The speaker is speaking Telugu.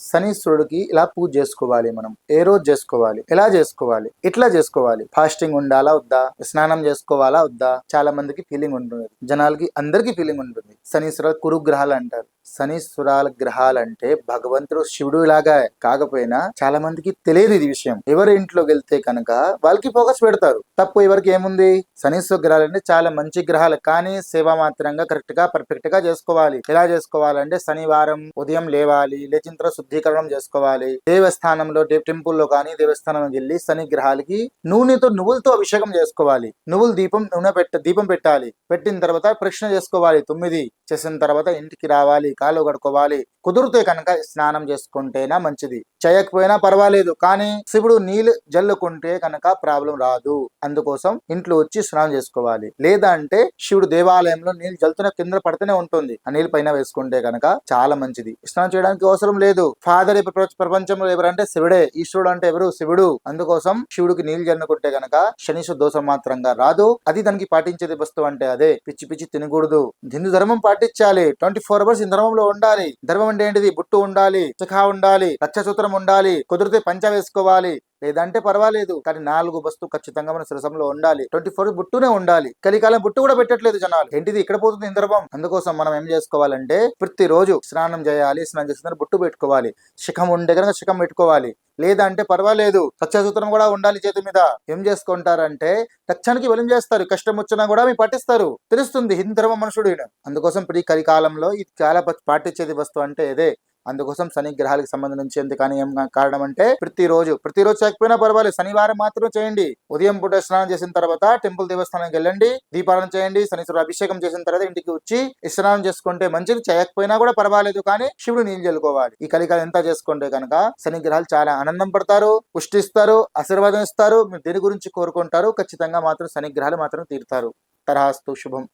శనీశ్వరుడికి ఇలా పూజ చేసుకోవాలి మనం. ఏ రోజు చేసుకోవాలి? ఎలా చేసుకోవాలి? ఎట్లా చేసుకోవాలి? ఫాస్టింగ్ ఉండాలా వద్దా? స్నానం చేసుకోవాలా వద్దా? చాలా మందికి ఫీలింగ్ ఉంటుంది. జనాలకి అందరికీ ఫీలింగ్ ఉంటుంది. శనీశ్వర కురుగ్రహాలు అంటారు. శనీశ్వరాల గ్రహాలంటే భగవంతుడు శివుడు లాగా కాకపోయినా చాలా మందికి తెలియదు ఇది విషయం. ఎవరి ఇంట్లోకి వెళ్తే కనుక వాళ్ళకి ఫోకస్ పెడతారు. తప్పు ఎవరికి ఏముంది? శనీశ్వర గ్రహాలు అంటే చాలా మంచి గ్రహాలు కానీ సేవ మాత్రంగా కరెక్ట్గా పర్ఫెక్ట్గా చేసుకోవాలి. ఎలా చేసుకోవాలంటే శనివారం ఉదయం లేవాలి లేచిన తర్వాత శుద్ధీకరణం చేసుకోవాలి. దేవస్థానంలో టెంపుల్లో కానీ దేవస్థానం వెళ్ళి శని గ్రహాలకి నూనెతో నువ్వులతో అభిషేకం చేసుకోవాలి. నువ్వులు దీపం నూనె పెట్ట దీపం పెట్టాలి. పెట్టిన తర్వాత ప్రశ్న చేసుకోవాలి. తొమ్మిది చేసిన తర్వాత ఇంటికి రావాలి. కాలు కడుక్కోవాలి. కుదిరితే కనుక స్నానం చేసుకుంటేనా మంచిది. చేయకపోయినా పర్వాలేదు. కానీ శివుడు నీళ్ళు జల్లుకుంటే కనుక ప్రాబ్లం రాదు. అందుకోసం ఇంట్లో వచ్చి స్నానం చేసుకోవాలి. లేదా అంటే శివుడు దేవాలయంలో నీళ్ళు జల్లుతున్న కింద పడుతూనే ఉంటుంది. ఆ నీళ్ళు పైన వేసుకుంటే కనుక చాలా మంచిది. స్నానం చేయడానికి అవసరం లేదు. ఫాదర్ ప్రపంచంలో ఎవరంటే శివుడే. ఈశ్వరుడు అంటే ఎవరు? శివుడు. అందుకోసం శివుడికి నీళ్ళు జల్లుకుంటే కనుక శనీశ్వర దోషం మాత్రంగా రాదు. అది దానికి పాటించేది వస్తువు అంటే అదే. పిచ్చి పిచ్చి తినకూడదు. హిందూ ధర్మం పాటించాలి. ట్వంటీ ఫోర్ అవర్స్ ఈ ధర్మంలో ఉండాలి. ధర్మం అంటే ఏంటిది? బుట్టు ఉండాలి. చిఖా ఉండాలి. రక్షసూత్రం ఉండాలి. కుదిరితే పంచ వేసుకోవాలి. లేదంటే పర్వాలేదు. కానీ నాలుగు వస్తువు ఖచ్చితంగా మన శిరసంలో ఉండాలి. ట్వంటీ ఫోర్ బుట్టునే ఉండాలి. కలికాలం బుట్టు కూడా పెట్టట్లేదు జనాలు. ఏంటిది? ఇక్కడ పోతుంది ఇంద్రభం అందుకోసం మనం ఏం చేసుకోవాలంటే ప్రతిరోజు స్నానం చేయాలి. స్నానం చేసిన బుట్టు పెట్టుకోవాలి. శిఖం ఉండే కనుక శిఖం పెట్టుకోవాలి. లేదంటే పర్వాలేదు. సత్యసూత్రం కూడా ఉండాలి చేతి మీద. ఏం చేసుకుంటారంటే లక్ష్యానికి బలం చేస్తారు. కష్టం వచ్చినా కూడా మీ పాటిస్తారు తెలుస్తుంది. హిందూ ధర్మ మనుషుడు అందుకోసం ప్రతి కలికాలంలో ఇది చాలా పాటించేది వస్తువు అంటే ఇదే. అందుకోసం శని గ్రహాలకు సంబంధించి ఎందుకని కానీ ఏం కారణం అంటే ప్రతిరోజు ప్రతిరోజు చేయకపోయినా పర్వాలేదు. శనివారం మాత్రం చేయండి. ఉదయం పూట స్నానం చేసిన తర్వాత టెంపుల్ దేవస్థానానికి వెళ్ళండి. దీపాలను చేయండి. శనీశ్వర అభిషేకం చేసిన తర్వాత ఇంటికి వచ్చి స్నానం చేసుకుంటే మంచిది. చేయకపోయినా కూడా పర్వాలేదు కానీ శివుడు నీళ్ళు చల్లుకోవాలి. ఈ కలికాలం ఎంత చేసుకుంటే కనుక శని గ్రహాలు చాలా ఆనందం పడతారు పుష్టిస్తారు ఆశీర్వాదం ఇస్తారు. మీరు దేని గురించి కోరుకుంటారు ఖచ్చితంగా మాత్రం శని గ్రహాలు మాత్రం తీరుతారు. తరహాస్తు శుభం.